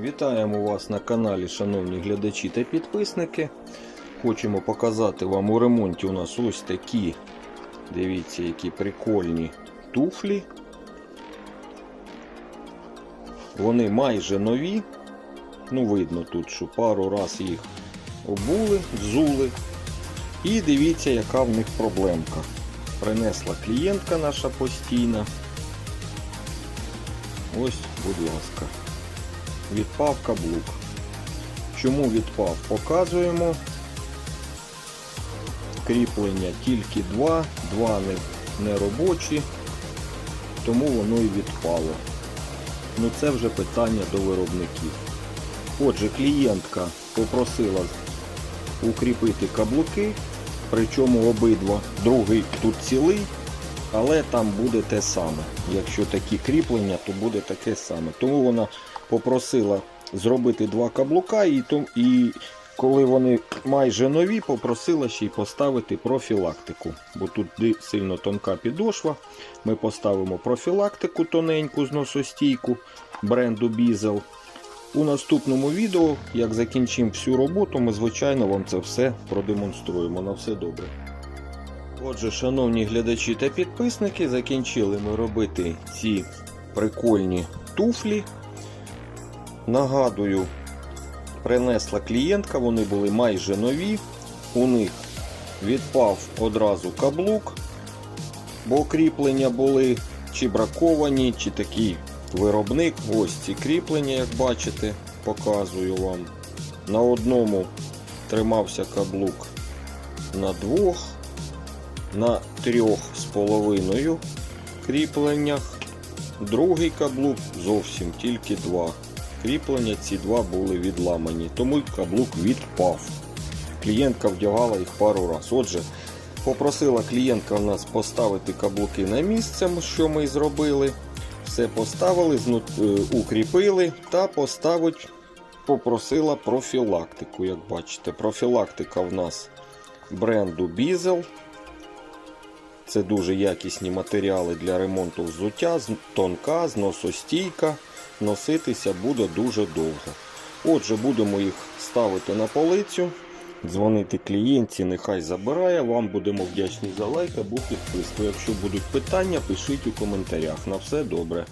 Вітаємо вас на каналі, шановні глядачі та підписники. Хочемо показати вам у ремонті у нас ось такі, дивіться, які прикольні туфлі. Вони майже нові. Ну, видно тут, що пару раз їх обули, взули. І дивіться, яка в них проблемка. Принесла клієнтка наша постійна. Ось, будь ласка відпав каблук. Чому відпав? Показуємо. Кріплення тільки два, два не, робочі, тому воно і відпало. Ну це вже питання до виробників. Отже, клієнтка попросила укріпити каблуки, причому обидва. Другий тут цілий, але там буде те саме. Якщо такі кріплення, то буде таке саме. Тому вона попросила зробити два каблука, і, і коли вони майже нові, попросила ще й поставити профілактику. Бо тут сильно тонка підошва. Ми поставимо профілактику тоненьку з носостійку бренду Бізел. У наступному відео, як закінчимо всю роботу, ми звичайно вам це все продемонструємо. На все добре. Отже, шановні глядачі та підписники, закінчили ми робити ці прикольні туфлі. Нагадую, принесла клієнтка, вони були майже нові. У них відпав одразу каблук, бо кріплення були чи браковані, чи такий виробник. Ось ці кріплення, як бачите, показую вам. На одному тримався каблук на двох, на трьох з половиною кріпленнях. Другий каблук зовсім тільки два. Кріплення ці два були відламані, тому каблук відпав. Клієнтка вдягала їх пару разів. Отже, попросила клієнтка в нас поставити каблуки на місце, що ми зробили. Все поставили, е, укріпили та поставить, попросила профілактику. Як бачите, профілактика в нас бренду Бізел. Це дуже якісні матеріали для ремонту взуття, тонка, зносостійка. Носитися буде дуже довго. Отже, будемо їх ставити на полицю, дзвонити клієнтці, нехай забирає. Вам будемо вдячні за лайк або підписку. Якщо будуть питання, пишіть у коментарях. На все добре.